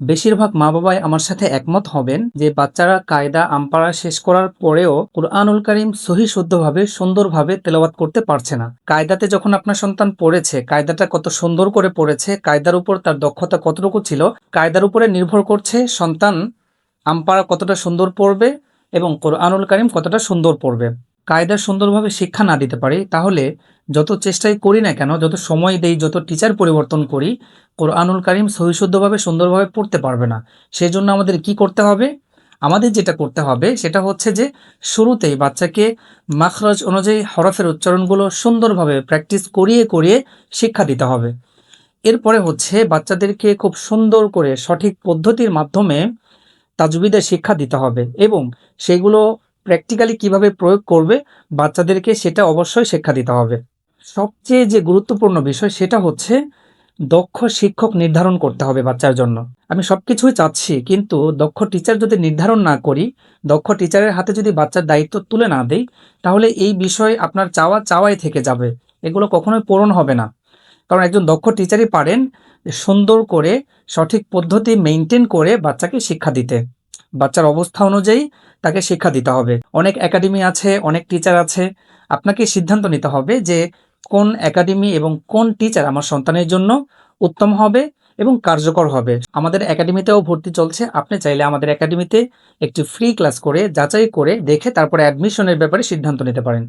বেশিরভাগ মা বাবাই আমার সাথে একমত হবেন যে বাচ্চারা কায়দা আমপাড়া শেষ করার পরেও কুরআনুল করিম সহি শুদ্ধভাবে, সুন্দরভাবে তেলাওয়াত করতে পারছে না। কায়দাতে যখন আপনার সন্তান পড়েছে, কায়দাটা কত সুন্দর করে পড়েছে, কায়দার উপর তার দক্ষতা কতটুকু ছিল, কায়দার উপরে নির্ভর করছে সন্তান আমপাড়া কতটা সুন্দর পড়বে এবং কোরআনুল করিম কতটা সুন্দর পড়বে। কায়দা সুন্দরভাবে শিক্ষা না দিতে পারি, তাহলে যত চেষ্টাই করি না কেন, যত সময় দেই, যত টিচার পরিবর্তন করি, কোরআনুল করিম সহিশুদ্ধভাবে সুন্দরভাবে পড়তে পারবে না। সেই জন্য আমাদের কি করতে হবে? আমাদের যেটা করতে হবে, সেটা হচ্ছে যে শুরুতেই বাচ্চাকে মাখরাজ অনুযায়ী হরফের উচ্চারণগুলো সুন্দরভাবে প্র্যাকটিস করিয়ে করিয়ে শিক্ষা দিতে হবে। এরপরে হচ্ছে বাচ্চাদেরকে খুব সুন্দর করে সঠিক পদ্ধতির মাধ্যমে তাজবিদের শিক্ষা দিতে হবে এবং সেগুলো প্র্যাকটিক্যালি কীভাবে প্রয়োগ করবে, বাচ্চাদেরকে সেটা অবশ্যই শিক্ষা দিতে হবে। সবচেয়ে যে গুরুত্বপূর্ণ বিষয় সেটা হচ্ছে দক্ষ শিক্ষক নির্ধারণ করতে হবে বাচ্চার জন্য। আমি সব কিছুই চাচ্ছি, কিন্তু দক্ষ টিচার যদি নির্ধারণ না করি, দক্ষ টিচারের হাতে যদি বাচ্চার দায়িত্ব তুলে না দেই, তাহলে এই বিষয় আপনার চাওয়া চাওয়াই থেকে যাবে। এগুলো কখনোই পূরণ হবে না। কারণ একজন দক্ষ টিচারই পারেন সুন্দর করে, সঠিক পদ্ধতি মেনটেন করে বাচ্চাকে শিক্ষা দিতে। বাচ্চার অবস্থা অনুযায়ী তাকে শিক্ষা দিতে হবে। অনেক একাডেমি আছে, অনেক টিচার আছে। আপনাকে সিদ্ধান্ত নিতে হবে যে কোন একাডেমি এবং কোন টিচার আমার সন্তানের জন্য উত্তম হবে এবং কার্যকর হবে। আমাদের একাডেমিতেও ভর্তি চলছে। আপনি চাইলে আমাদের একাডেমিতে একটি ফ্রি ক্লাস করে যাচাই করে দেখে তারপরে অ্যাডমিশনের ব্যাপারে সিদ্ধান্ত নিতে পারেন।